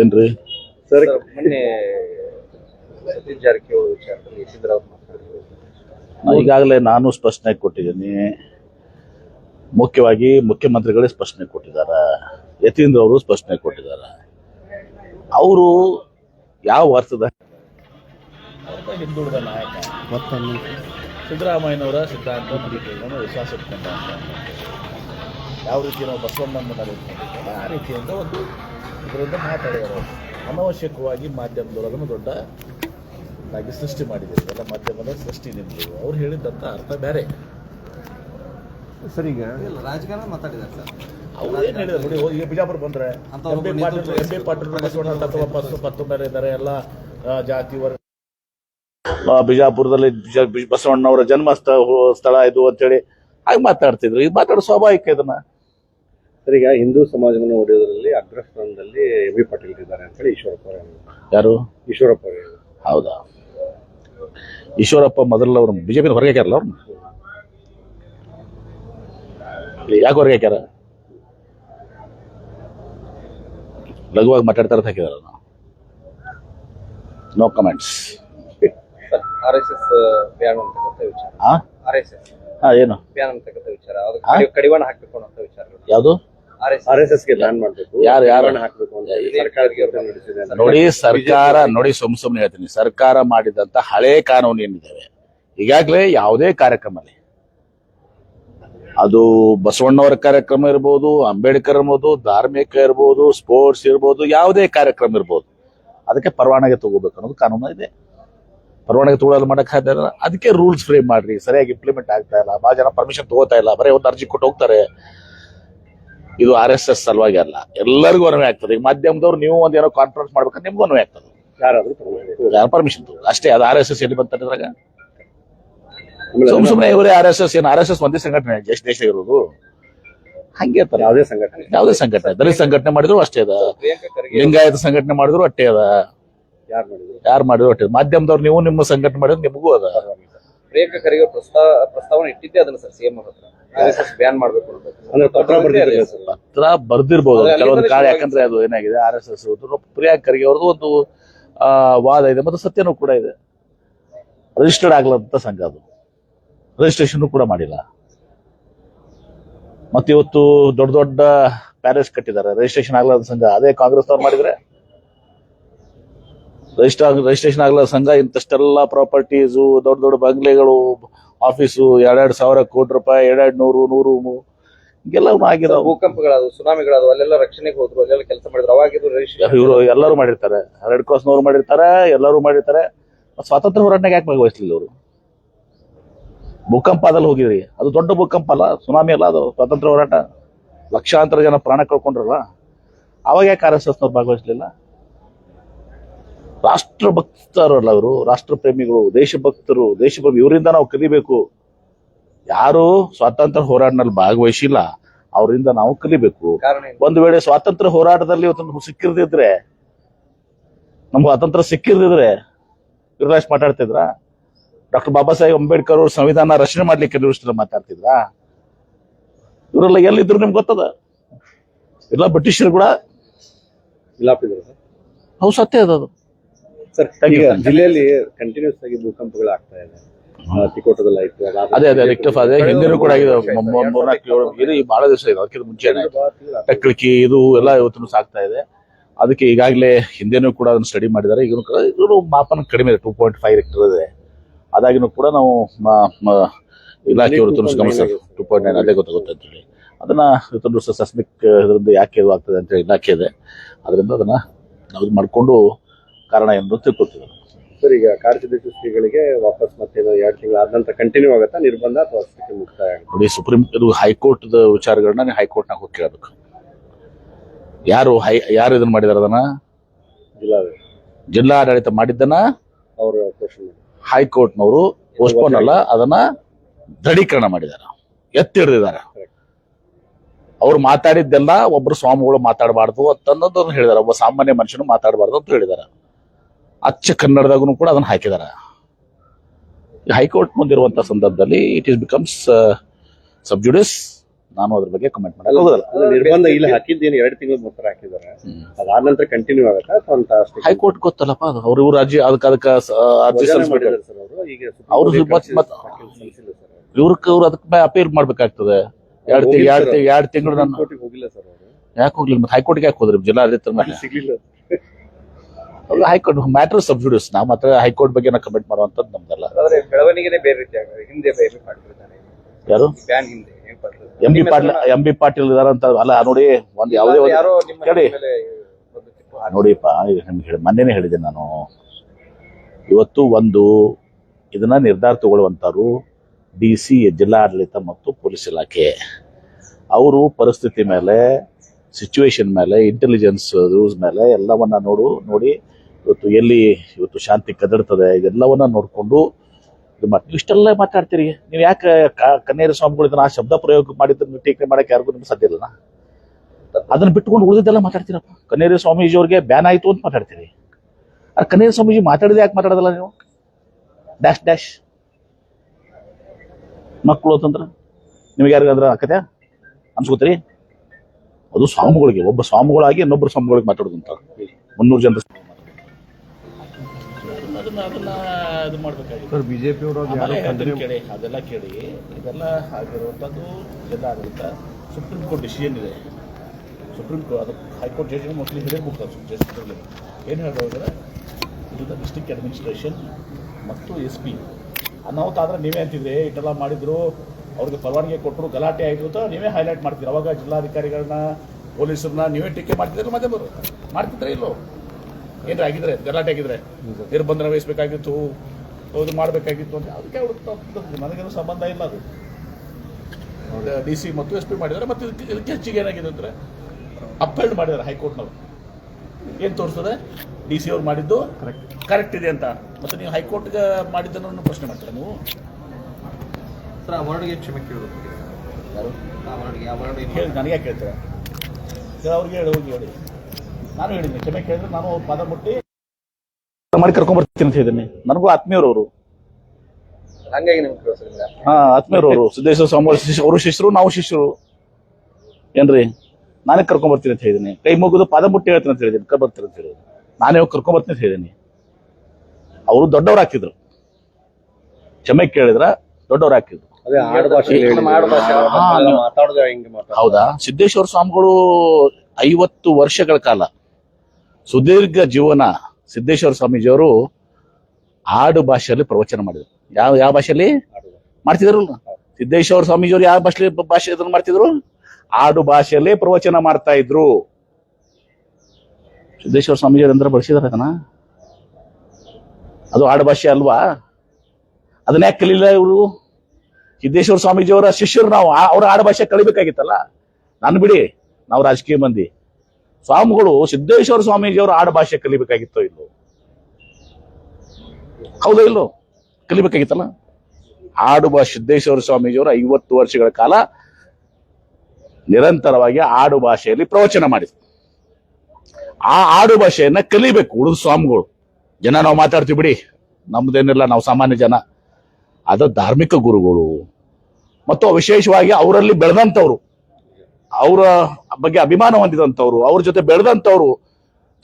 ಏನ್ರಿ? ಸರ್ ಮೊನ್ನೆ ಸತೀಶ್ ಜಾರಕಿಹೊಳಿ ವಿಚಾರದಲ್ಲಿ ಈಗಾಗಲೇ ನಾನು ಸ್ಪಷ್ಟನೆ ಕೊಟ್ಟಿದ್ದೀನಿ. ಮುಖ್ಯವಾಗಿ ಮುಖ್ಯಮಂತ್ರಿಗಳೇ ಸ್ಪಷ್ಟನೆ ಕೊಟ್ಟಿದ್ದಾರೆ. ಯತೀಂದ್ರ ಅವರು ಸ್ಪಷ್ಟನೆ ಕೊಟ್ಟಿದ್ದಾರೆ. ಅವರು ಯಾವ ಅರ್ಥದ ಹಿಂದುಳಿದ ನಾಯಕ ಸಿದ್ದರಾಮಯ್ಯನವರ ಸಿದ್ಧಾಂತ ವಿಶ್ವಾಸ ಇಟ್ಕೊಂಡ ಯಾವ ರೀತಿ ನಾವು ಬಸವಣ್ಣನ ನಡೆದುಕೊಂಡಿದ್ದೇವೆ ಆ ರೀತಿಯಿಂದ ಒಂದು ಇದರಿಂದ ಮಾತಾಡಿದ್ದಾರೆ ಅನಾವಶ್ಯಕವಾಗಿ ಮಾಧ್ಯಮದವರು ಅದನ್ನು ದೊಡ್ಡ ಆಗಿ ಸೃಷ್ಟಿ ಮಾಡಿದ್ರು ಎಲ್ಲ ಮಾಧ್ಯಮದ ಸೃಷ್ಟಿ ನಿಮ್ದು. ಅವ್ರು ಹೇಳಿದ್ದಂತ ಅರ್ಥ ಬೇರೆ. ಸರ್ ಈಗ. ಇಲ್ಲ ರಾಜಕಾರಣ ಮಾತಾಡಿದ್ದಾರೆ ಸರ್. ಅವ್ರು ಏನು ಹೇಳಿದ್ರು ನೋಡಿ ಈಗ ಬಿಜಾಪುರ ಬಂದ್ರೆ M B Patil M B Patil Basavanna ತತ್ವ ಬಸ್ಸು ಪತ್ತು ಮೇಲೆ ಇದ್ದಾರೆ ಎಲ್ಲ ಜಾತಿ ವರ್ಗ. ಆ, ಬಿಜಾಪುರದಲ್ಲಿ ಬಸವಣ್ಣವರ ಜನ್ಮ ಸ್ಥ- ಸ್ಥಳ ಇದು ಅಂತೇಳಿ ಹಾಗೆ ಮಾತಾಡ್ತಿದ್ರು. ಈಗ ಮಾತಾಡೋ ಸ್ವಾಭಾವಿಕ ಇದನ್ನ. ಸರ್ ಈಗ ಹಿಂದೂ ಸಮಾಜವನ್ನು ಒಡೆಯೋದ್ರಲ್ಲಿ ಅಗ್ರಸ್ಥಾನದಲ್ಲಿ ಎಂ ಬಿ ಪಾಟೀಲ್ ಇದ್ದಾರೆ ಅಂತ ಹೇಳಿ ಈಶ್ವರಪ್ಪ ಅವರು ಯಾರು? ಈಶ್ವರಪ್ಪ ಅವರು ಹೌದಾ? ಈಶ್ವರಪ್ಪ ಮೊದಲು ಅವ್ರು ಬಿಜೆಪಿ ಹೊರಗೆ ಹಾಕ್ಯಾರಲ್ಲ ಅವ್ರನ್ನ? ಯಾಕೆ ಹೊರಗೆ ಹಾಕ್ಯಾರ? ಲಘುವಾಗಿ ಮಾತಾಡ್ತಾರೆ ಹಾಕಿದಾರ no comments R S S ban ಅಂತಕ್ಕಂಥ ವಿಚಾರ. ಹಾ ಆರ್ ಎಸ್ ಎಸ್. ಹಾ ಏನು? ಬ್ಯಾನ್ ಅಂತಕ್ಕಂಥ ವಿಚಾರ. ಕಡಿವಾಣ ಹಾಕಬೇಕು ಅನ್ನೋ ವಿಚಾರ ಯಾವುದು? ಆರ್ ಎಸ್ ಎಸ್ಗೆ ಬ್ಯಾನ್ ಮಾಡಬೇಕು. ಯಾರು- ಯಾರು? ಹಾಕಬೇಕು ಅಂತ ಈ ಸರ್ಕಾರ ತೀರ್ಮಾನ ನಡೆಸಿದೆ ಅಂತ. ನೋಡಿ ಸರ್ಕಾರ ನೋಡಿ ಸುಮ್ ಸುಮ್ನೆ ಹೇಳ್ತೀನಿ. ಸರ್ಕಾರ ಮಾಡಿದಂತ ಹಳೆ ಕಾನೂನು ಏನಿದ್ದಾವೆ ಈಗಾಗಲೇ ಯಾವುದೇ ಕಾರ್ಯಕ್ರಮದಲ್ಲಿ. ಅದು ಬಸವಣ್ಣವರ ಕಾರ್ಯಕ್ರಮ ಇರ್ಬೋದು ಅಂಬೇಡ್ಕರ್ ಇರ್ಬೋದು ಧಾರ್ಮಿಕ ಇರ್ಬೋದು ಸ್ಪೋರ್ಟ್ಸ್ ಇರ್ಬೋದು ಯಾವುದೇ ಕಾರ್ಯಕ್ರಮ ಇರ್ಬೋದು. ಅದಕ್ಕೆ ಪರವಾನಗಿ ತಗೋಬೇಕು ಅನ್ನೋದು ಕಾನೂನು ಇದೆ. ಪರವಾನಗಿ ತಗೊಳ್ಳಲು ಮಾಡಕ್ ಸಾಧ್ಯ ಇಲ್ಲ. ಅದಕ್ಕೆ ರೂಲ್ಸ್ ಫ್ರೇಮ್ ಮಾಡ್ರಿ. ಸರಿಯಾಗಿ ಇಂಪ್ಲಿಮೆಂಟ್ ಆಗ್ತಾ ಇಲ್ಲ. ಬಹಳ ಜನ ಪರ್ಮಿಷನ್ ತಗೋತಾ ಇಲ್ಲ. ಬರೀ ಒಂದು ಅರ್ಜಿ ಕೊಟ್ಟು ಹೋಗ್ತಾರೆ. ಇದು ಆರ್ ಎಸ್ ಎಸ್ ಸಲುವಾಗಿ ಅಲ್ಲ. ಎಲ್ಲರಿಗೂ ಅನ್ವಯ ಆಗ್ತದೆ. ಈಗ ಮಾಧ್ಯಮದವ್ರು ನೀವು ಒಂದ್ ಏನೋ ಕಾನ್ಫರೆನ್ಸ್ ಮಾಡ್ಬೇಕಂದ್ರೆ ನಿಮ್ಗೂ ಅನ್ವಯ ಆಗ್ತದೆ. ಯಾರಾದ್ರೂ ಪರ್ಮಿಷನ್ ಅಷ್ಟೇ ಅದು ಆರ್ ಎಸ್ ಎಸ್ ಎಲ್ಲಿ ಬಂತಾರೆ ಇದ್ರಾಗ? ಸುಮ್ ಸುಮ್ಮನೆ ಇವರೇ ಆರ್ ಎಸ್ ಎಸ್ ಏನು ಆರ್ ಎಸ್ ಎಸ್ ಒಂದೇ ಸಂಘಟನೆ ಎಷ್ಟು ದೇಶ ಇರೋದು? ಹಂಗೆ ಇರ್ತಾರೆ. ಯಾವುದೇ ಸಂಘಟನೆ. ಯಾವುದೇ ಸಂಘಟನೆ. ದಲಿತ ಸಂಘಟನೆ ಮಾಡಿದ್ರು ಅಷ್ಟೇ ಅದ. ಲಿಂಗಾಯತ ಸಂಘಟನೆ ಮಾಡಿದ್ರು ಅಷ್ಟೇ ಅದ. ಯಾರು ಮಾಡಿದ್ರು? ಅಟ್ಟೆ ಮಾಡಿದ್ರು ಅಷ್ಟೇ ಅದ. ಮಾಧ್ಯಮದವ್ರು ನೀವು ನಿಮ್ಮ ಸಂಘಟನೆ ಮಾಡಿದ್ರು ನಿಮಗೂ ಅದ. ಪ್ರಿಯಾಂಕಾ ಖರ್ಗೆ ಪ್ರಸ್ತಾವ ಪ್ರಸ್ತಾವನೆ ಇಟ್ಟಿದ್ದೆ ಅದನ್ನ ಸರ್ ಸಿಎಂ ಹತ್ರ. ಆರ್ ಎಸ್ ಎಸ್ ಬ್ಯಾನ್ ಮಾಡ್ಬೇಕು ಅಂದ್ರೆ ಪತ್ರ ಸರ್. ಪತ್ರ ಬರ್ದಿರ್ಬೋದು. ಅದು ಕೆಲವೊಂದು ಕಾಳ ಯಾಕಂದ್ರೆ ಅದು ಏನಾಗಿದೆ R S S Priyank Kharge ಅವ್ರದ್ದು ಒಂದು ಆ, ವಾದ ಇದೆ ಮತ್ತು ಸತ್ಯನೂ ಕೂಡ ಇದೆ. ರಿಜಿಸ್ಟರ್ಡ್ ಆಗ್ಲಂತ ಸಂಘ ಅದು. ರಿಜಿಸ್ಟ್ರೇಷನ್ ಕೂಡ ಮಾಡಿಲ್ಲ. ಮತ್ತೆ ಇವತ್ತು ದೊಡ್ಡ ದೊಡ್ಡ ಪ್ಯಾಲೇಸ್ ಕಟ್ಟಿದ್ದಾರೆ. ರಿಜಿಸ್ಟ್ರೇಷನ್ ಆಗ್ಲಾರ್ದ ಸಂಘ. ಅದೇ ಕಾಂಗ್ರೆಸ್ ಅವ್ರು ಮಾಡಿದ್ರೆ ರಿಜಿಸ್ಟರ್ ರಿಜಿಸ್ಟ್ರೇಷನ್ ಆಗಲ್ಲ. ಸಂಘ ಇಂತಷ್ಟೆಲ್ಲ ಪ್ರಾಪರ್ಟೀಸು ದೊಡ್ಡ ದೊಡ್ಡ ಬಂಗ್ಲೆಗಳು ಆಫೀಸು ಎರಡೆರಡು ಸಾವಿರ ಕೋಟಿ ರೂಪಾಯಿ ಎರಡೆರಡು ನೂರು ನೂರು ಹಿಂಗೆಲ್ಲ ಆಗಿದಾವೆ. ಭೂಕಂಪಗಳಾದವು ಸುನಾಮಿಗಳಾದವು ಅಲ್ಲೆಲ್ಲ ರಕ್ಷಣೆಗೆ ಹೋದ್ರು ಅಲ್ಲೆಲ್ಲ ಕೆಲಸ ಮಾಡಿದ್ರು. ಅವಾಗ ಇದು ರಿಜಿಸ್ಟ್ರೇಷನ್ ಇವರು ಎಲ್ಲರೂ ಮಾಡಿರ್ತಾರೆ. ರೆಡ್ ಕ್ರಾಸ್ನವರು ಮಾಡಿರ್ತಾರೆ ಎಲ್ಲರೂ ಮಾಡಿರ್ತಾರೆ. ಸ್ವಾತಂತ್ರ್ಯ ಹೋರಾಟಕ್ಕೆ ಯಾಕೆ ಭಾಗವಹಿಸ್ಲಿಲ್ಲ ಅವರು ಭೂಕಂಪ ಅದಲ್ಲಿ ಹೋಗಿದ್ರಿ. ಅದು ದೊಡ್ಡ ಭೂಕಂಪ ಅಲ್ಲ ಸುನಾಮಿ ಅಲ್ಲ ಅದು ಸ್ವಾತಂತ್ರ್ಯ ಹೋರಾಟ. ಲಕ್ಷಾಂತರ ಜನ ಪ್ರಾಣ ಕಳ್ಕೊಂಡ್ರಲ್ಲ. ಅವಾಗ ಯಾಕೆ ಆರ್ ಎಸ್ ಎಸ್ನವ್ರು ಭಾಗವಹಿಸ್ಲಿಲ್ಲ? ರಾಷ್ಟ್ರ ಭಕ್ತರಲ್ಲ ಅವರು ರಾಷ್ಟ್ರ ಪ್ರೇಮಿಗಳು ದೇಶಭಕ್ತರು ದೇಶಪ್ರೇಮಿ ಇವರಿಂದ ನಾವು ಕಲಿಬೇಕು. ಯಾರು ಸ್ವಾತಂತ್ರ್ಯ ಹೋರಾಟದಲ್ಲಿ ಭಾಗವಹಿಸಿಲ್ಲ ಅವರಿಂದ ನಾವು ಕಲಿಬೇಕು. ಒಂದು ವೇಳೆ ಸ್ವಾತಂತ್ರ್ಯ ಹೋರಾಟದಲ್ಲಿ ಇವತ್ತು ಸಿಕ್ಕಿರದಿದ್ರೆ ನಮ್ಗೆ ಸ್ವಾತಂತ್ರ್ಯ ಸಿಕ್ಕಿರದಿದ್ರೆ ಗಿರಿರಾಜ್ ಮಾತಾಡ್ತಿದ್ರ? ಡಾಕ್ಟರ್ ಬಾಬಾ ಸಾಹೇಬ್ ಅಂಬೇಡ್ಕರ್ ಅವರು ಸಂವಿಧಾನ ರಚನೆ ಮಾಡ್ಲಿಕ್ಕೆ ದೃಷ್ಟಿಯಲ್ಲಿ ಮಾತಾಡ್ತಿದ್ರ? ಇವರೆಲ್ಲ ಎಲ್ಲಿದ್ರು ನಿಮ್ಗೆ ಗೊತ್ತದ? ಎಲ್ಲ ಬ್ರಿಟಿಷರು ಕೂಡ? ಇಲ್ಲ ಹೌದು ಸತ್ಯ ಅದು. ಸರ್ ಈಗ ಜಿಲ್ಲೆಯಲ್ಲಿ ಕಂಟಿನ್ಯೂಸ್ ಆಗಿ ಭೂಕಂಪಗಳು ಆಗ್ತಾ ಇದೆ. ತಿಕೋಟದಲ್ಲಿ ಆಯ್ತು ಅದೇ ಅದೇ ರಿಕ್ಟಫ್ ಅದೇ ಹಿಂದಿನೂ ಕೂಡ ಆಗಿದೆ. ಮೂರ್ನಾಲ್ಕು ಇದು ಬಹಳ ದಿವಸ ಇದೆ. ಅದಕ್ಕಿಂತ ಮುಂಚೆನೆ ಟಕ್ಳಿಕಿ ಇದು ಎಲ್ಲ ಇವತ್ತು ಸಾಕ್ತಾ ಇದೆ. ಅದಕ್ಕೆ ಈಗಾಗಲೇ ಹಿಂದೆನೂ ಕೂಡ ಅದನ್ನು ಸ್ಟಡಿ ಮಾಡಿದ್ದಾರೆ. ಈಗ ಇವರು ಮಾಪನ ಕಡಿಮೆ ಇದೆ. ಟೂ ಪಾಯಿಂಟ್ ಫೈವ್ ರೆಕ್ಟರ್ ಇದೆ. ಅದಾಗಿನೂ ಕೂಡ ನಾವು ಇಲಾಖೆಯವರು ತುರ್ಸಿ ಗಮನಿಸ್ತಾರೆ ಟೂ ಪಾಯಿಂಟ್ ನೈನ್ ಅದೇ ಗೊತ್ತಾಗುತ್ತೆ ಅಂತೇಳಿ ಅದನ್ನ ಸಸ್ಮಿಕ್ ಇದರಿಂದ ಯಾಕೆ ಇದು ಆಗ್ತದೆ ಅಂತ ಹೇಳಿ ಇಲಾಖೆ ಇದೆ. ಅದರಿಂದ ಅದನ್ನ ನಾವು ಮಾಡಿಕೊಂಡು ಕಾರಣ ಎಂದು ತಿಳ್ಕೊತೀವಿ ಸರ್ ಈಗ ಕಾರ್ಯದರ್ಶಿ ಶ್ರೀಗಳಿಗೆ ವಾಪಸ್ ಮತ್ತೆ ಎರಡು ತಿಂಗಳು ಆದ ನಂತರ ಕಂಟಿನ್ಯೂ ಆಗುತ್ತಾ? ನಿರ್ಬಂಧ ಅಥವಾ ಅಷ್ಟಕ್ಕೆ ಮುಕ್ತಾಯ ಆಗುತ್ತೆ? ನೋಡಿ ಸುಪ್ರೀಂ ಇದು ಹೈಕೋರ್ಟ್ ವಿಚಾರಗಳನ್ನ ನೀವು ಹೈಕೋರ್ಟ್ನಾಗ ಹೋಗಿ ಕೇಳಬೇಕು. ಯಾರು ಹೈ ಯಾರು ಇದನ್ನ ಮಾಡಿದಾರ ಅದನ್ನ? ಜಿಲ್ಲಾ ಜಿಲ್ಲಾಡಳಿತ ಮಾಡಿದ್ದನ್ನ ಅವರು ಕ್ವಶನ್ ಹೈಕೋರ್ಟ್ನವರು ಪೋಸ್ಟ್ಪೋನ್ ಅಲ್ಲ ಅದನ್ನ ದೃಢೀಕರಣ ಮಾಡಿದ್ದಾರೆ. ಎತ್ತಿ ಹಿಡಿದಿದ್ದಾರೆ ಅವ್ರು ಮಾತಾಡಿದ್ದೆಲ್ಲ ಒಬ್ರು ಸ್ವಾಮಿಗಳು ಮಾತಾಡಬಾರ್ದು ಅಂತನ್ನೋದನ್ನ ಹೇಳಿದಾರೆ ಒಬ್ಬ ಸಾಮಾನ್ಯ ಮನುಷ್ಯನು ಮಾತಾಡಬಾರ್ದು ಅಂತ ಹೇಳಿದಾರೆ ಅಚ್ಚ ಕನ್ನಡದಾಗೂ ಕೂಡ ಅದನ್ನ ಹಾಕಿದ್ದಾರೆ ಹೈಕೋರ್ಟ್ ಮುಂದಿರುವಂತ ಸಂದರ್ಭದಲ್ಲಿ ಇಟ್ ಈಸ್ ಬಿಕಮ್ಸ್ ಸಬ್ಜುಡಿಸ್ ನಾನು ಅದ್ರ ಬಗ್ಗೆ ಕಮೆಂಟ್ ಮಾಡಕ್ ಹೋಗೋದಿಲ್ಲ. ನಿರ್ಬಂಧ ಇಲ್ಲಿ ಹಾಕಿದ್ದೇನು ಎರಡು ತಿಂಗಳು ಮಾತ್ರ ಹಾಕಿದ್ದಾರೆ. ಅದಾದ ನಂತರ ಕಂಟಿನ್ಯೂ ಆಗುತ್ತಾ ಹೈಕೋರ್ಟ್ ಗೊತ್ತಲ್ಲಪ್ಪ ಅದು ಅವ್ರ ಇವ್ರ ಅರ್ಜಿ ಅದಕ್ಕೆ ಅದಕ್ಕೆ ಅರ್ಜಿ ಅವರು. ಇವ್ರಕ್ಕೆ ಇವ್ರು ಅದಕ್ಕೆ ಅಪೀಲ್ ಮಾಡ್ಬೇಕಾಗ್ತದೆ. ಎರಡು ತಿಂಗಳು ಎರಡು ತಿಂಗಳು ನಾನು ಹೋಗಿಲ್ಲ ಸರ್ ಯಾಕೆ ಹೋಗ್ಲಿಲ್ಲ ಮತ್ತೆ ಹೈಕೋರ್ಟ್ಗೆ ಯಾಕೆ ಹೋದ್ರಿ? ಜಿಲ್ಲಾಡಳಿತ ಮೇಲೆ. ಸಿಗ್ಲಿಲ್ಲ. ಹೈಕೋರ್ಟ್ ಮ್ಯಾಟರ್ ಸಬ್ಜುಡಿಸ್ ನಾವು ಮಾತ್ರ ಹೈಕೋರ್ಟ್ ಬಗ್ಗೆ ಕಮೆಂಟ್ ಮಾಡುವಂತದ್ದು ನಮ್ದಲ್ಲ. ಆದ್ರೆ ಬೆಳವಣಿಗೆನೇ ಬೇರೆ ರೀತಿ ಆಗಿದೆ. ಹಿಂದೆ ಎಂ ಬಿ ಪಾಟೀಲ್ ಇದ್ದಾನೆ ಯಾರು? ಬ್ಯಾನ್ ಹಿಂದೆ M B Patil M B Patil ಇದಾರಂತ ಅಲ್ಲ ನೋಡಿ ಒಂದು ಯಾವುದೇ ಒಂದು ಯಾರೋ ನಿಮ್ಮ ಕೇಳಿ. ಮೇಲೆ ಒಂದು ಟಿಪ್ಪು ಹಾಕಿ- ನೋಡಿಪ್ಪ ಈಗ ನಿಮ್ಗೆ ಹೇಳಿ ಮೊನ್ನೆನೇ ಹೇಳಿದೆ ನಾನು. ಇವತ್ತು ಒಂದು ಇದನ್ನ ನಿರ್ಧಾರ ತಗೊಳ್ಳುವಂಥವ್ರು ಡಿ ಸಿ ಜಿಲ್ಲಾಡಳಿತ ಮತ್ತು ಪೊಲೀಸ್ ಇಲಾಖೆ. ಅವರು ಪರಿಸ್ಥಿತಿ ಮೇಲೆ ಸಿಚುವೇಶನ್ ಮೇಲೆ ಇಂಟೆಲಿಜೆನ್ಸ್ ರೂಲ್ಸ್ ಮೇಲೆ ಎಲ್ಲವನ್ನ ನೋಡು ನೋಡಿ ಇವತ್ತು ಎಲ್ಲಿ ಇವತ್ತು ಶಾಂತಿ ಕದಡ್ತದೆ, ಇದೆಲ್ಲವನ್ನ ನೋಡಿಕೊಂಡು ಇದು ಮಾಡ್ತೀವಿ ಇಷ್ಟೆಲ್ಲ ಮಾತಾಡ್ತೀರಿ. ನೀವು ಯಾಕೆ ಕನ್ನೇರ ಸ್ವಾಮಿಗಳು ಇದನ್ನ ಆ ಶಬ್ದ ಪ್ರಯೋಗ ಮಾಡಿದ್ದನ್ನು ಟೀಕೆ ಮಾಡಕ್ಕೆ ಯಾರಿಗೂ ನಿಮ್ಗೆ ಸಾಧ್ಯ ಇಲ್ಲ ಅದನ್ನ ಬಿಟ್ಕೊಂಡು ಉಳಿದಿದ್ದೆಲ್ಲ ಮಾತಾಡ್ತೀರಪ್ಪ. ಕನ್ನೇರ ಸ್ವಾಮೀಜಿ ಅವ್ರಿಗೆ ಬ್ಯಾನ್ ಆಯ್ತು ಅಂತ ಮಾತಾಡ್ತೀರಿ. ಆ ಕನ್ನೇರ ಸ್ವಾಮೀಜಿ ಮಾತಾಡಿದ್ರೆ ಯಾಕೆ ಮಾತಾಡೋದಲ್ಲ ನೀವು? Dash dash. ಮಕ್ಕಳು ಅಂತಂದ್ರೆ ನಿಮ್ಗೆ ಯಾರಿಗಾದ್ರ ಆಕತೆ ಅನ್ಸ್ಕೋತೀರಿ? ಅದು ಸ್ವಾಮಿಗಳಿಗೆ, ಒಬ್ಬ ಸ್ವಾಮಿಗಳಾಗಿ ಇನ್ನೊಬ್ಬರು ಸ್ವಾಮಿಗಳಿಗೆ ಮಾತಾಡೋದು ಅಂತ ಮುನ್ನೂರು ಜನ ಅದನ್ನ ಅದನ್ನ ಇದು ಮಾಡ್ಬೇಕಾಗಿತ್ತು ಸರ್ ಬಿಜೆಪಿ ಅವರು ಕೇಳಿ ಅದೆಲ್ಲ ಕೇಳಿ ಇದೆಲ್ಲ ಆಗಿರುವಂಥದ್ದು ಆಗುತ್ತೆ ಸುಪ್ರೀಂ ಕೋರ್ಟ್ ಡಿಸಿಷನ್ ಇದೆ. ಸುಪ್ರೀಂ ಕೋರ್ಟ್ ಅದು ಹೈಕೋರ್ಟ್ ಜಡ್ಜ್ ಮೋಸ್ಟ್ಲಿ ಹೇಳಿರ್ಬೇಕು ಕೊಡ್ತಾರೆ ಜಸ್ಟಿಸ್ ಏನು ಹೇಳೋದ್ರೆ ಇದು ಡಿಸ್ಟಿಕ್ ಡಿಸ್ಟ್ರಿಕ್ಟ್ ಅಡ್ಮಿನಿಸ್ಟ್ರೇಷನ್ ಮತ್ತು ಎಸ್ ಪಿ ಅನಾಹುತ ಆದರೆ ನೀವೇ ಅಂತಿದ್ರೆ ಇಟ್ಟೆಲ್ಲ ಮಾಡಿದ್ರು ಅವ್ರಿಗೆ ಪರವಾನಗಿ ಕೊಟ್ಟರು ಗಲಾಟೆ ಆಯಿತು ಅಂತ ನೀವೇ ಹೈಲೈಟ್ ಮಾಡ್ತೀರಿ. ಅವಾಗ ಜಿಲ್ಲಾಧಿಕಾರಿಗಳನ್ನ ಪೊಲೀಸರನ್ನ ನೀವೇ ಟೀಕೆ ಮಾಡ್ತಿದ್ರೆ ಮತ್ತೆ ಬರು ಮಾಡ್ತಿದ್ರೆ ಇಲ್ಲೋ? ಏನ್ರ ಆಗಿದ್ರೆ ಗಲಾಟೆ ಆಗಿದ್ರೆ ನಿರ್ಬಂಧನ ವಹಿಸ್ಬೇಕಾಗಿತ್ತು ಅದು ಮಾಡಬೇಕಾಗಿತ್ತು ಅಂತ ಅದಕ್ಕೆ ನನಗೇನು ಸಂಬಂಧ ಇಲ್ಲ ಅದು. ಡಿ ಸಿ ಮತ್ತು ಎಸ್ ಪಿ ಮಾಡಿದ್ದಾರೆ ಮತ್ತು ಇದಕ್ಕೆ ಹೆಚ್ಚಿಗೆ ಏನಾಗಿದೆ ಅಂದರೆ ಅಪೆಲ್ಡ್ ಮಾಡಿದ್ದಾರೆ ಹೈಕೋರ್ಟ್ನವರು. ಏನು ತೋರಿಸ್ತದೆ? ಡಿ ಸಿ ಅವ್ರು ಮಾಡಿದ್ದು ಕರೆಕ್ಟ್ ಇದೆ ಅಂತ. ಮತ್ತು ನೀವು ಹೈಕೋರ್ಟ್ಗೆ ಮಾಡಿದ್ದನ್ನು ಪ್ರಶ್ನೆ ಮಾಡ್ತೀರಾ ನೀವು? ಸರ್ ಆ ವರ್ಡ್ಗೆ ಕ್ಷಮೆ ಕೇಳಬೇಕು ಯಾರು? ಆ ವರ್ಡ್ಗೆ ಆ ವರ್ಡ್ ಹೇಳಿ ನನಗೆ ಯಾಕೆ ಕೇಳ್ತೀರಾ ಹೇಳಿ ಅವ್ರಿಗೆ ಹೇಳಿ ಹೋಗಿ ಹೇಳಿ. ನಾನು ಹೇಳಿದ್ದೆ ಕ್ಷಮೆ ಕೇಳಿದ್ರೆ ನಾನು ಅವ್ರ ಪಾದ ಮುಟ್ಟಿ ಮಾಡಿ ಕರ್ಕೊಂಡ್ಬರ್ತೀನಿ ಅಂತ ಹೇಳಿದ್ದೀನಿ ನನಗೂ ಆತ್ಮೀಯರು ಅವರು. ಹಂಗಾಗಿ ನಿಮ್ಗೆ ಕೇಳಿಸ್ಲಿಲ್ಲ ಹಾ ಆತ್ಮೀಯರು ಅವರು. ಸಿದ್ದೇಶ್ವರ ಸ್ವಾಮಿ ಅವ್ರ ಶಿಷ್ಯ ಅವರು ಶಿಷ್ಯರು ನಾವು ಶಿಷ್ಯರು. ಏನ್ರಿ? ನಾನೇ ಕರ್ಕೊಂಡ್ಬರ್ತೀನಿ ಅಂತ ಹೇಳಿದ್ದೀನಿ ಕೈ ಮುಗಿದು ಪಾದ ಮುಟ್ಟಿ ಹೇಳ್ತೀನಿ ಅಂತ ಹೇಳಿದ್ದೀನಿ ಕರ್ಬರ್ತೀನಿ ಅಂತ ಹೇಳಿದ್ದೀನಿ ನಾನೇ ಹೋಗಿ ಕರ್ಕೊಂಬರ್ತೀನಿ ಅಂತ ಹೇಳಿದ್ದೀನಿ ಅವರು ದೊಡ್ಡವ್ರು ಹಾಕಿದ್ರು. ಕ್ಷಮೆ ಕೇಳಿದ್ರ ದೊಡ್ಡವ್ರು ಹಾಕಿದ್ರು. ಹೌದಾ? ಸಿದ್ದೇಶ್ವರ ಸ್ವಾಮಿಗಳು ಐವತ್ತು ವರ್ಷಗಳ ಕಾಲ. ಸುದೀರ್ಘ ಜೀವನ ಸಿದ್ದೇಶ್ವರ ಸ್ವಾಮೀಜಿಯವರು ಆಡು ಭಾಷೆಯಲ್ಲಿ ಪ್ರವಚನ ಮಾಡಿದ್ರು. ಯಾವ ಯಾವ ಭಾಷೆಯಲ್ಲಿ? ಮಾಡ್ತಿದ್ರು ಸಿದ್ದೇಶ್ವರ ಸ್ವಾಮೀಜಿಯವರು ಯಾವ ಭಾಷೆ ಭಾಷೆ ಮಾಡ್ತಿದ್ರು? ಆಡು ಭಾಷೆಯಲ್ಲೇ ಪ್ರವಚನ ಮಾಡ್ತಾ ಇದ್ರು. ಸಿದ್ದೇಶ್ವರ ಸ್ವಾಮೀಜಿಯವರು ಅಂದ್ರೆ ಬಳಸಿದಾರೆ ಅದನ್ನ? ಅದು ಆಡು ಭಾಷೆ ಅಲ್ವಾ? ಅದನ್ನ ಯಾಕೆ ಕಲಿಲ್ಲ ಇವರು? ಸಿದ್ದೇಶ್ವರ ಸ್ವಾಮೀಜಿಯವರ ಶಿಷ್ಯರು ನಾವು ಅವರ ಆಡು ಭಾಷೆ ಕಲಿಬೇಕಾಗಿತ್ತಲ್ಲ? ನಾನು ಬಿಡಿ, ನಾವು ರಾಜಕೀಯ ಮಂದಿ. ಸ್ವಾಮಿಗಳು ಸಿದ್ದೇಶ್ವರ ಸ್ವಾಮೀಜಿಯವರು ಆಡಭಾಷೆ ಕಲಿಬೇಕಾಗಿತ್ತೋ ಇಲ್ಲೋ? ಹೌದೋ ಇಲ್ಲೋ? ಕಲಿಬೇಕಾಗಿತ್ತಲ್ಲ? ಆಡು ಭಾಷೆ, ಸಿದ್ದೇಶ್ವರ ಸ್ವಾಮೀಜಿಯವರು ಐವತ್ತು ವರ್ಷಗಳ ಕಾಲ ನಿರಂತರವಾಗಿ ಆಡು ಭಾಷೆಯಲ್ಲಿ ಪ್ರವಚನ ಮಾಡಿದ್ರು. ಆ ಆಡು ಭಾಷೆಯನ್ನ ಕಲಿಬೇಕು ಉಳಿದ ಸ್ವಾಮಿಗಳು. ಜನ ನಾವು ಮಾತಾಡ್ತೀವಿ ಬಿಡಿ. ನಮ್ದೇನಿಲ್ಲ, ನಾವು ಸಾಮಾನ್ಯ ಜನ. ಅದ ಧಾರ್ಮಿಕ ಗುರುಗಳು. ಮತ್ತು ವಿಶೇಷವಾಗಿ ಅವರಲ್ಲಿ ಬೆಳೆದಂಥವ್ರು. ಅವರ ಬಗ್ಗೆ ಅಭಿಮಾನ ಹೊಂದಿದಂಥವ್ರು, ಅವ್ರ ಜೊತೆ ಬೆಳೆದಂಥವ್ರು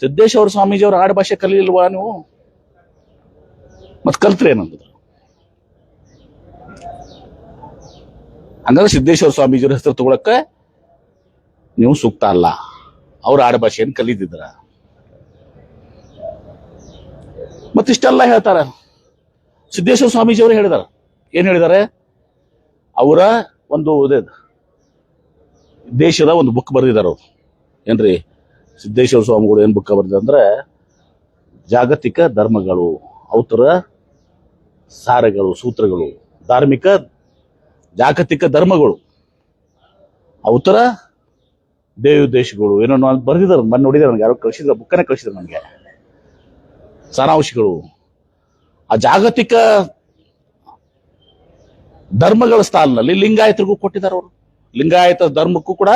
ಸಿದ್ದೇಶ್ವರ ಸ್ವಾಮೀಜಿ ಅವ್ರ ಭಾಷೆ ಕಲಿಲಿಲ್ವಾ ನೀವು? ಮತ್ ಕಲ್ತ್ರೆ ಏನಂದ್ರೆ ಹಂಗಂದ್ರೆ ಸಿದ್ದೇಶ್ವರ ಸ್ವಾಮೀಜಿಯವ್ರ ಹೆಸರು ತಗೊಳಕ್ಕೆ ನೀವು ಸೂಕ್ತ ಅಲ್ಲ. ಅವ್ರ ಆಡು ಭಾಷೆಯನ್ನು ಕಲಿತಿದ್ರ ಮತ್ತಿಷ್ಟೆಲ್ಲ ಹೇಳ್ತಾರ. ಸಿದ್ದೇಶ್ವರ ಸ್ವಾಮೀಜಿಯವರು ಹೇಳಿದಾರ. ಏನು ಹೇಳಿದ್ದಾರೆ ಅವರ ಒಂದು ದೇಶದ ಒಂದು ಬುಕ್ ಬರೆದಿದ್ದಾರೆ ಅವರು. ಏನ್ರಿ? ಸಿದ್ದೇಶ್ವರ ಸ್ವಾಮಿಗಳು ಏನ್ ಬುಕ್ ಬರೆದಿದ್ದಾರೆ ಅಂದ್ರೆ, ಜಾಗತಿಕ ಧರ್ಮಗಳು ಅವತರ ಸಾರಗಳು, ಸೂತ್ರಗಳು, ಧಾರ್ಮಿಕ ಜಾಗತಿಕ ಧರ್ಮಗಳು ಅವತರ ದೇವದೇಶಗಳು ಏನೋ ಬರೆದಿದ್ದಾರೆ. ಬಂದು ನೋಡಿದ್ದಾರೆ ನನಗೆ, ಯಾರೋ ಕಳಿಸಿದ್ರು ಬುಕ್ಕನೇ ಕಳಿಸಿದ್ರು ನನಗೆ. ಸಾರಾಂಶಗಳು. ಆ ಜಾಗತಿಕ ಧರ್ಮಗಳ ಸ್ಥಾನದಲ್ಲಿ ಲಿಂಗಾಯತರಿಗೂ ಕೊಟ್ಟಿದ್ದಾರೆ ಅವರು. ಲಿಂಗಾಯತ ಧರ್ಮಕ್ಕೂ ಕೂಡ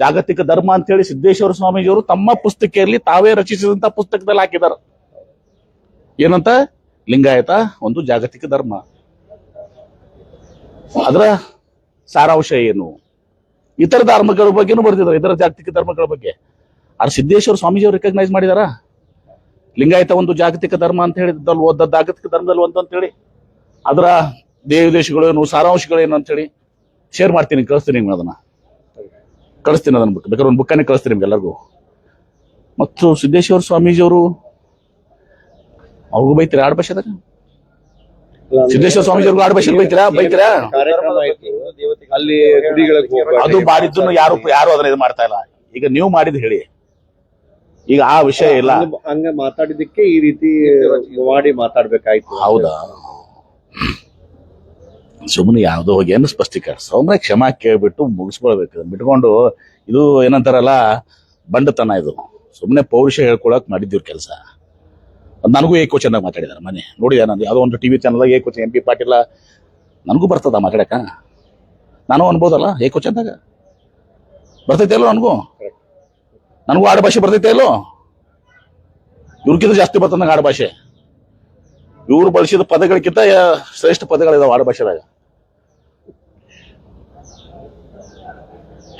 ಜಾಗತಿಕ ಧರ್ಮ ಅಂತ ಹೇಳಿ ಸಿದ್ದೇಶ್ವರ ಸ್ವಾಮೀಜಿಯವರು ತಮ್ಮ ಪುಸ್ತಕೆಯಲ್ಲಿ ತಾವೇ ರಚಿಸಿದಂತ ಪುಸ್ತಕದಲ್ಲಿ ಹಾಕಿದ್ದಾರೆ. ಏನಂತ? ಲಿಂಗಾಯತ ಒಂದು ಜಾಗತಿಕ ಧರ್ಮ. ಅದರ ಸಾರಾಂಶ ಏನು? ಇತರ ಧರ್ಮಗಳ ಬಗ್ಗೆನೂ ಬರ್ತಿದ್ದಾರೆ ಇತರ ಜಾಗತಿಕ ಧರ್ಮಗಳ ಬಗ್ಗೆ. ಆದ್ರೆ ಸಿದ್ದೇಶ್ವರ ಸ್ವಾಮೀಜಿಯವರು ರೆಕಗ್ನೈಸ್ ಮಾಡಿದಾರ? ಲಿಂಗಾಯತ ಒಂದು ಜಾಗತಿಕ ಧರ್ಮ ಅಂತ ಓದ ಜಾಗತಿಕ ಧರ್ಮದಲ್ಲಿ ಒಂದು ಅಂತ ಹೇಳಿ ಅದರ ದೇವ ದೇಶಗಳೇನು ಸಾರಾಂಶಗಳೇನು ಅಂತ ಹೇಳಿ ಶೇರ್ ಮಾಡ್ತೀನಿ ಕಳಿಸ್ತೀನಿ ನಿಮ್ಗೆ ಅದನ್ನ. ಕಳಿಸ್ತೀನಿ ಅದನ್ನ ಬುಕ್ ಬೇಕಾದ್ರೆ ಒಂದು ಬುಕ್ಕನ್ನೇ ಕಳಿಸ್ತೀನಿ ನಿಮ್ಗೆ ಎಲ್ಲರಿಗೂ. ಮತ್ತು ಸಿದ್ದೇಶ್ವರ ಸ್ವಾಮೀಜಿಯವರು ಅವ್ರಿಗೂ ಬೈತೀರಾ? ಆಡ್ ಭಾಷೆದಾಗ ಸಿದ್ದೇಶ್ವರ ಸ್ವಾಮೀಜಿಯವ್ರಿಗೂ ಆಡ್ ಭಾಷೆ ಬೈತೀರಾ? ಬೈತೀರಾ? ಅಲ್ಲಿ. ಅದು ಬಾರಿದ್ದು ಯಾರು ಯಾರು ಅದನ್ನ ಇದು ಮಾಡ್ತಾ ಇಲ್ಲ. ಈಗ ನೀವು ಮಾಡಿದ್ ಹೇಳಿ. ಈಗ ಆ ವಿಷಯ ಇಲ್ಲ. ಹಂಗ- ಮಾತಾಡಿದಕ್ಕೆ ಮಾತಾಡಿದ್ದಕ್ಕೆ ಈ ರೀತಿ ಮಾಡಿ ಮಾತಾಡ್ಬೇಕಾಯ್ತು. ಹೌದಾ? ಸುಮ್ಮನೆ ಯಾವುದೋ ಹೋಗಿ ಏನು ಸ್ಪಷ್ಟೀಕರಣ. ಸುಮ್ಮನೆ ಕ್ಷಮಾ ಕೇಳ್ಬಿಟ್ಟು ಮುಗಿಸ್ಕೊಳ್ಬೇಕು. ಬಿಟ್ಕೊಂಡು ಇದು ಏನಂತಾರಲ್ಲ, ಬಂಡತನ ಇದು. ಸುಮ್ಮನೆ ಪೌರುಷ ಹೇಳ್ಕೊಳಕ್ ಮಾಡಿದ್ದೀವ್ರ ಕೆಲಸ. ನನಗೂ ಏಕೋ ಚೆನ್ನಾಗಿ ಮಾತಾಡಿದಾರೆ ಮನೆ. ನೋಡಿದೆ ನಾನು ಯಾವುದೋ ಒಂದು ಟಿವಿ ಚಾನಲ್ದಾಗ ಏಕೋ ಎಂ ಪಿ ಪಾಟೀಲ. ನನಗೂ ಬರ್ತದ ಮಾತಾಡಕ? ನಾನು ಅನ್ಬೋದಲ್ಲ, ಏಕೋ ಚಂದಾಗ? ಬರ್ತೈತೆ ಅಲ್ಲೋ ನನಗೂ? ನನಗೂ ಆಡುಭಾಷೆ ಬರ್ತೈತೆ ಅಲ್ಲೋ? ಇವ್ರಿಗಿಂತ ಜಾಸ್ತಿ ಬರ್ತದೆ ನಂಗೆ ಆಡು ಭಾಷೆ. ಇವ್ರು ಬಳಸಿದ ಪದಗಳಿಗಿಂತ ಶ್ರೇಷ್ಠ ಪದಗಳಿದಾವೆ ಆಡು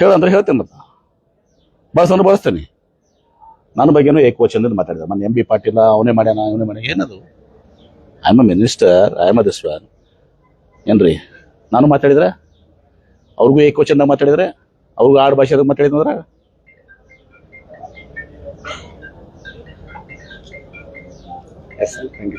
ಹೇಳಂದ್ರೆ ಹೇಳ್ತೇನೆ ಮತ್ತೆ. ಬಳಸಂದ್ರೆ ಬಳಸ್ತೇನೆ. ನನ್ನ ಬಗ್ಗೆನೂ ಏಕವಚನದಿಂದ ಮಾತಾಡಿದ. ಮೊನ್ನೆ ಎಂ ಬಿ ಪಾಟೀಲ ಅವನೇ ಮಾಡ್ಯಾನ ಅವನೇ ಮಾಡ್ಯಾನ. ಏನದು? I'm a minister I'm a this one ಏನ್ರಿ? ನಾನು ಮಾತಾಡಿದ್ರೆ? ಅವ್ರಿಗೂ ಏಕವಚನದಾಗ ಮಾತಾಡಿದ್ರೆ? ಅವ್ರಿಗೂ ಆಡು ಭಾಷೆದಾಗ ಮಾತಾಡಿದಂದ್ರೆ ಎಸ್ ಯು